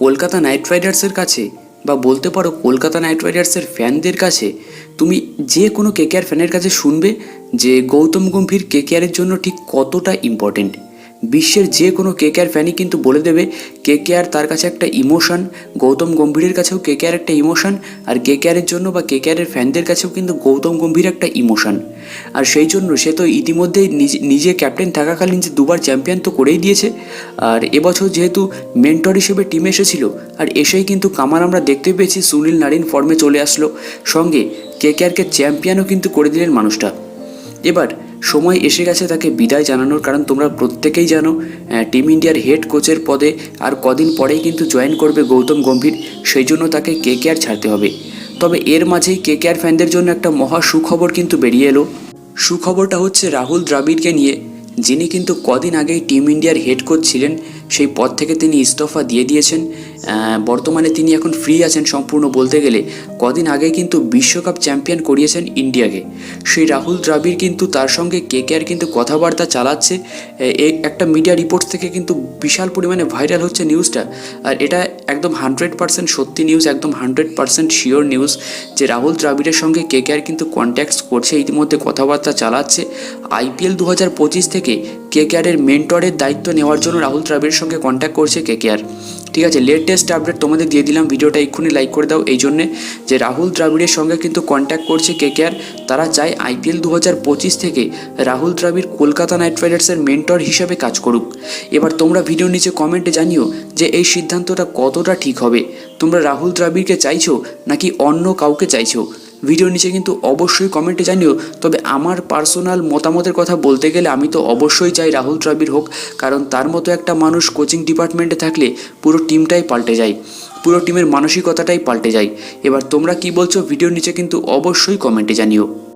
Kolkata knight রাইডার্সের কাছে বা বলতে পারো কলকাতা নাইট রাইডার্সের ফ্যানদের কাছে, তুমি যে কোনো কেকেআর ফ্যানের কাছে শুনবে যে গৌতম গম্ভীর কেকেআরের জন্য ঠিক কতটা ইম্পর্টেন্ট বিশ্বের যে কোনো কেকেআর ফ্যানই কিন্তু বলে দেবে কেকেআর তার কাছে একটা ইমোশন, গৌতম গম্ভীরের কাছেও কেকেআর একটা ইমোশন, আর কেকেআরের জন্য বা কেকেআরের ফ্যানদের কাছেও কিন্তু গৌতম গম্ভীর একটা ইমোশন। আর সেই জন্য সে তো ইতিমধ্যেই নিজে ক্যাপ্টেন থাকাকালীন যে দুবার চ্যাম্পিয়ন তো করেই দিয়েছে। আর এবছর যেহেতু মেন্টর হিসেবে টিমে এসেছিল, আর এসেই কিন্তু কামার আমরা দেখতে পেয়েছি, সুনীল নারিন ফর্মে চলে আসলো। সঙ্গে কেকেআরকে চ্যাম্পিয়নও কিন্তু করে দিলেন মানুষটা। এবার সময় এসে গেছে তাকে বিদায় জানানোর, কারণ তোমরা প্রত্যেকেই জানো টিম ইন্ডিয়ার হেড কোচের পদে আর কদিন পরেই কিন্তু জয়েন করবে গৌতম গম্ভীর, সেই জন্য তাকে কে কে আর ছাড়তে হবে। তবে এর মাঝেই কে কে আর ফ্যানদের জন্য একটা মহা সুখবর কিন্তু বেরিয়ে এলো। সুখবরটা হচ্ছে রাহুল দ্রাবিড়কে নিয়ে, যিনি কিন্তু কদিন আগেই টিম ইন্ডিয়ার হেড কোচ ছিলেন, সেই পদ থেকে তিনি ইস্তফা দিয়ে দিয়েছেন। বর্তমানে তিনি এখন ফ্রি আছেন সম্পূর্ণ বলতে গেলে। কদিন আগে কিন্তু বিশ্বকাপ চ্যাম্পিয়ন করিয়েছেন ইন্ডিয়াকে। সেই রাহুল দ্রাবিড় কিন্তু তার সঙ্গে কে কে আর কিন্তু কথাবার্তা চালাচ্ছে। একটা মিডিয়া রিপোর্টস থেকে কিন্তু বিশাল পরিমাণে ভাইরাল হচ্ছে নিউজটা আর এটা একদম হান্ড্রেড পার্সেন্ট সত্যি নিউজ একদম hundred percent sure news Rahul Rahul দ্রাবিড়ের সঙ্গে কে কে আর কিন্তু কন্ট্যাক্টস করছে, ইতিমধ্যে কথাবার্তা চালাচ্ছে। আইপিএল দু হাজার পঁচিশ থেকে কেকেআরের মেন্টরের দায়িত্ব নেওয়ার জন্য রাহুল দ্রাবিড়ের সঙ্গে কন্ট্যাক্ট করছে কেকেআর। ঠিক আছে লেটেস্ট আপডেট তোমাদের দিয়ে দিলাম, ভিডিওটা এক্ষুনি লাইক করে দাও, এই জন্যে যে রাহুল দ্রাবিড়ের সঙ্গে কিন্তু কন্ট্যাক্ট করছে কেকেআর, তারা চায় আইপিএল দু হাজার পঁচিশ থেকে রাহুল দ্রাবিড় কলকাতা নাইট রাইডার্সের মেন্টর হিসেবে কাজ করুক। এবার তোমরা ভিডিও নিচে কমেন্টে জানিও যে এই সিদ্ধান্তটা কতটা ঠিক হবে। তোমরা রাহুল দ্রাবিড়কে চাইছো নাকি অন্য কাউকে চাইছো? ভিডিও নিচে কিন্তু অবশ্যই কমেন্টে জানিও। তবে আমার পার্সোনাল মতামতের কথা বলতে গেলে আমি তো অবশ্যই চাই রাহুল দ্রাবিড় হোক, কারণ তার মতো একটা মানুষ কোচিং ডিপার্টমেন্টে থাকলে পুরো টিমটাই পাল্টে যায়, পুরো টিমের মানসিকতাটাই পাল্টে যায়। এবার তোমরা কি বলছো? ভিডিওর নিচে কিন্তু অবশ্যই কমেন্টে জানিও।